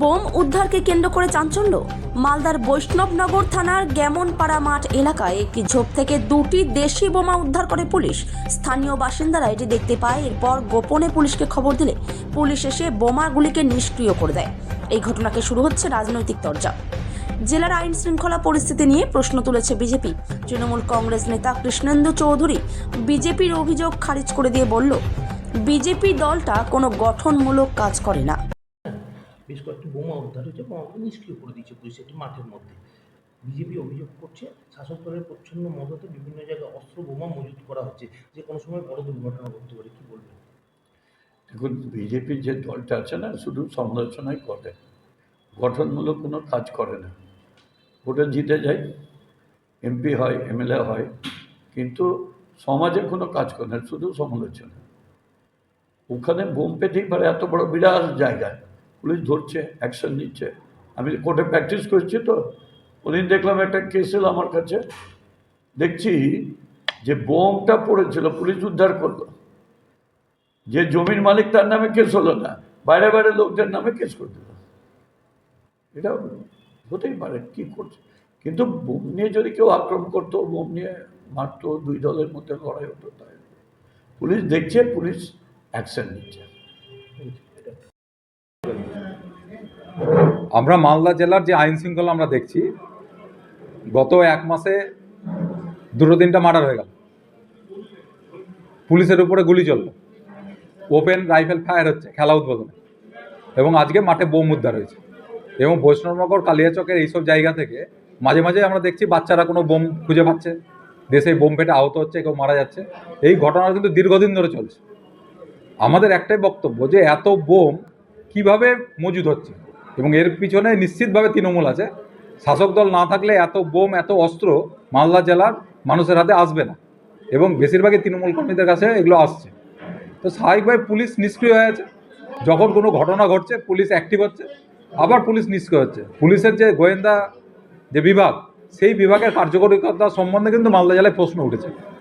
Bomb উদ্ধারকে কেন্দ্র করে চাঞ্চল্য? মালদার বৈষ্ণবনগর থানার গ্যামনপাড়া মাঠ এলাকায় একটি ঝোপ থেকে দুটি দেশি বোমা উদ্ধার করে পুলিশ। স্থানীয় বাসিন্দারা এটি দেখতে পায়, এরপর গোপনে পুলিশকে খবর দিলে পুলিশ এসে বোমাগুলিকে নিষ্ক্রিয় করে দেয়। এই ঘটনাকে শুরু হচ্ছে রাজনৈতিক তরজা। জেলার আইন শৃঙ্খলা পরিস্থিতি নিয়ে প্রশ্ন তুলেছে বিজেপি। তৃণমূল কংগ্রেস নেতা কৃষ্ণেন্দু চৌধুরী বিজেপির অভিযোগ খারিজ করে দিয়ে বলল, বিজেপি দলটা কোনো গঠনমূলক কাজ করে না। বেশ কয়েকটি বোমা উদ্ধার হয়েছে বোমাগুলো নিষ্ক্রিয় করে দিয়েছে পুলিশ একটি মাঠের মধ্যে। বিজেপি অভিযোগ করছে, শাসক দলের প্রচ্ছন্ন মদতে বিভিন্ন জায়গায় অস্ত্র বোমা মজুত করা হচ্ছে। যে কোনো সময় বড় দুর্ঘটনা ঘটতে পারে, কি বলবেন? দেখুন, বিজেপির যে দলটা আছে না, শুধু সমালোচনাই করে। গঠনমূলক কোনো কাজ করে না। ভোটে জিতে যায়, এমপি হয়, এমএলএ হয়, কিন্তু সমাজে কোনো কাজ করে না, শুধু সমালোচনা। ওখানে বোম পেতেই পারে, এত বড় বিরাট জায়গায় পুলিশ ধরছে অ্যাকশন নিচ্ছে। আমি কোর্টে প্র্যাকটিস করছি তো, ওদিন দেখলাম একটা কেস এলো আমার কাছে। দেখছি যে বোমটা পড়েছিল, পুলিশ উদ্ধার করল। যে জমির মালিক তার নামে কেস হলো না, বাইরে বাইরে লোকদের নামে কেস করে এটা হতেই পারে, কি করছে? কিন্তু বোম নিয়ে যদি কেউ আক্রমণ করতো, বোম নিয়ে মারতো, দুই দলের মধ্যে লড়াই হতো, তাই। পুলিশ দেখছে, পুলিশ অ্যাকশন নিচ্ছে। আমরা মালদা জেলার যে আইন শৃঙ্খলা আমরা দেখছি, গত এক মাসে দুটো তিনটা মার্ডার হয়ে গেল। পুলিশের উপরে গুলি চলল। ওপেন রাইফেল ফায়ার হচ্ছে, খেলা উদ্বোধনে। এবং আজকে মাঠে বোম উদ্ধার হয়েছে। এবং বৈষ্ণবনগর, কালিয়াচকের এইসব জায়গা থেকে মাঝে মাঝে আমরা দেখছি বাচ্চারা কোনো বোম খুঁজে পাচ্ছে। দেশে বোম ফেটে আহত হচ্ছে, কেউ মারা যাচ্ছে। এই ঘটনা কিন্তু দীর্ঘদিন ধরে চলছে। আমাদের একটাই বক্তব্য যে এত বোম কীভাবে মজুদ হচ্ছে? এবং এর পিছনে নিশ্চিতভাবে তৃণমূল আছে। শাসক দল না থাকলে এত বোম, এত অস্ত্র মালদা জেলার মানুষের হাতে আসবে না। এবং বেশিরভাগই তৃণমূল কর্মীদের কাছে এগুলো আসছে। তো স্বাভাবিকভাবে পুলিশ নিষ্ক্রিয় হয়ে আছে। যখন কোনো ঘটনা ঘটছে, পুলিশ অ্যাক্টিভ হচ্ছে। আবার পুলিশ নিষ্ক্রিয় হচ্ছে। পুলিশের যে গোয়েন্দা, যে বিভাগ, সেই বিভাগের কার্যকরিতা সম্বন্ধে কিন্তু মালদা জেলায় প্রশ্ন উঠেছে।